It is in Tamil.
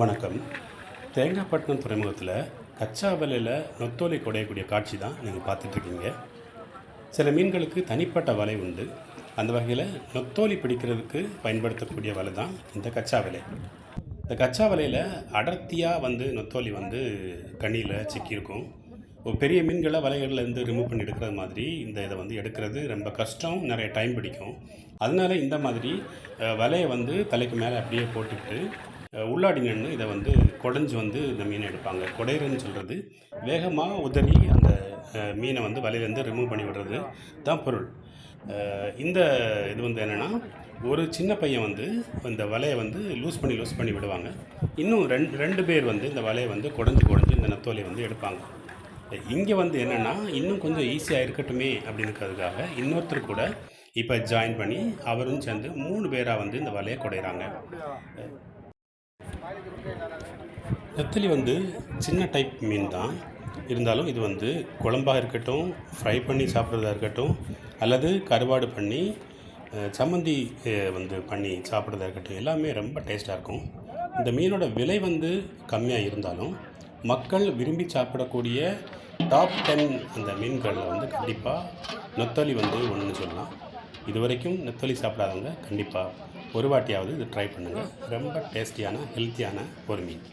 வணக்கம். தேங்காய்பட்டினம் துறைமுகத்தில் கச்சா வலையில் நொத்தோலி குடையக்கூடிய காட்சி தான் நீங்கள் பார்த்துட்ருக்கீங்க சில மீன்களுக்கு தனிப்பட்ட வலை உண்டு. அந்த வகையில் நொத்தோலி பிடிக்கிறதுக்கு பயன்படுத்தக்கூடிய வலை தான் இந்த கச்சா வலை. இந்த கச்சா வலையில் அடர்த்தியாக வந்து நொத்தோலி வந்து கண்ணியில் சிக்கியிருக்கும். ஒரு பெரிய மீன்களை வலைகள்லேருந்து ரிமூவ் பண்ணி எடுக்கிறது மாதிரி இந்த இதை வந்து எடுக்கிறது ரொம்ப கஷ்டம் நிறைய டைம் பிடிக்கும். அதனால இந்த மாதிரி வலையை வந்து தலைக்கு மேலே அப்படியே போட்டுக்கிட்டு உள்ளாடி நின்று இதை வந்து குடஞ்சி வந்து இந்த மீனை எடுப்பாங்க. குடையிறன்னு சொல்கிறது வேகமாக உதறி அந்த மீனை வந்து வலையிலேருந்து ரிமூவ் பண்ணி விடுறது தான் பொருள். இந்த இது வந்து என்னென்னா ஒரு சின்ன பையன் வந்து இந்த வலையை வந்து லூஸ் பண்ணி லூஸ் பண்ணி விடுவாங்க. இன்னும் ரெண்டு ரெண்டு பேர் வந்து இந்த வலையை வந்து குடஞ்சி குடஞ்சி இந்த நத்தோலியை வந்து எடுப்பாங்க. இங்கே வந்து என்னென்னா இன்னும் கொஞ்சம் ஈஸியாக இருக்கட்டுமே அப்படின்றதுக்காக இன்னொருத்தர் கூட இப்போ ஜாயின் பண்ணி அவரும் சேர்ந்து மூணு பேராக வந்து இந்த வலையை குடையிறாங்க. நெத்தலி வந்து சின்ன டைப் மீன் தான். இருந்தாலும் இது வந்து குழம்பாக இருக்கட்டும் ஃப்ரை பண்ணி சாப்பிட்றதா இருக்கட்டும் அல்லது கருவாடு பண்ணி சம்மந்தி வந்து பண்ணி சாப்பிட்றதா இருக்கட்டும் எல்லாமே ரொம்ப டேஸ்ட்டாக இருக்கும். இந்த மீனோட விலை வந்து கம்மியாக இருந்தாலும் மக்கள் விரும்பி சாப்பிடக்கூடிய டாப் டென் அந்த மீன்களில் வந்து கண்டிப்பாக நொத்தொலி வந்து ஒன்றுன்னு சொல்லலாம். இது வரைக்கும் நெத்தலி சாப்பிடாதவங்க கண்டிப்பாக ஒரு வாட்டியாவது இது ட்ரை பண்ணுங்கள் ரொம்ப டேஸ்டியான ஹெல்த்தியான ஒரு மீன்.